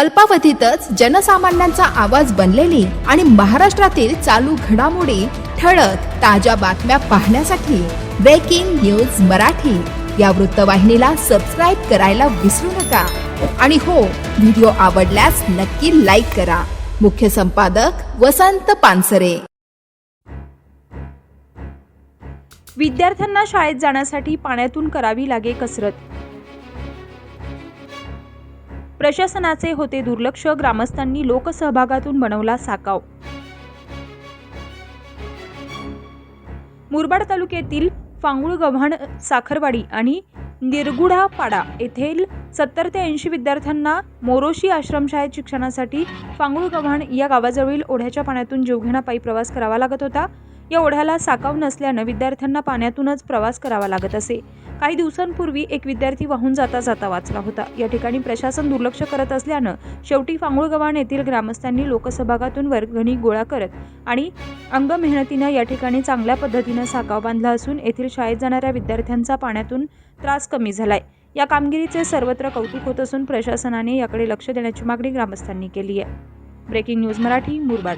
अल्पावधीतच जनसामान्यांचा आवाज बनलेली आणि महाराष्ट्रातील चालू घडामोडी ठळक ताज्या बातम्या पाहण्यासाठी ब्रेकिंग न्यूज मराठी. या वृत्तवाहिनीला सबस्क्राईब करायला विसरू नका. आणि हो व्हिडिओ आवडल्यास नक्की लाईक करा. मुख्य संपादक वसंत पानसरे. विद्यार्थ्यांना शाळेत जाण्यासाठी पाण्यातून करावी लागे कसरत. प्रशासनाचे होते दुर्लक्ष. ग्रामस्थांनी लोकसहभागातून बनवला साकाव. मुरबाड तालुक्यातील फांगुळ गव्हाण साखरवाडी आणि निरगुढापाडा येथील सत्तर ते ऐंशी विद्यार्थ्यांना मोरोशी आश्रमशाळेत शिक्षणासाठी फांगुळ गव्हाण या गावाजवळील ओढ्याच्या पाण्यातून जीवघेणा पायी प्रवास करावा लागत होता. या ओढ्याला साकाव नसल्यानं विद्यार्थ्यांना पाण्यातूनच प्रवास करावा लागत असे. काही दिवसांपूर्वी एक विद्यार्थी वाहून जाता जाता वाचला होता. या ठिकाणी प्रशासन दुर्लक्ष करत असल्यानं शेवटी फांगुळगव्हाण येथील ग्रामस्थांनी लोकसहभागातून वर्गणी गोळा करत आणि अंग मेहनतीनं या ठिकाणी चांगल्या पद्धतीनं साकाव बांधला असून येथील शाळेत जाणाऱ्या विद्यार्थ्यांचा पाण्यातून त्रास कमी झालाय. या कामगिरीचे सर्वत्र कौतुक होत असून प्रशासनाने याकडे लक्ष देण्याची मागणी ग्रामस्थांनी केली आहे. Breaking news Marathi Murbad.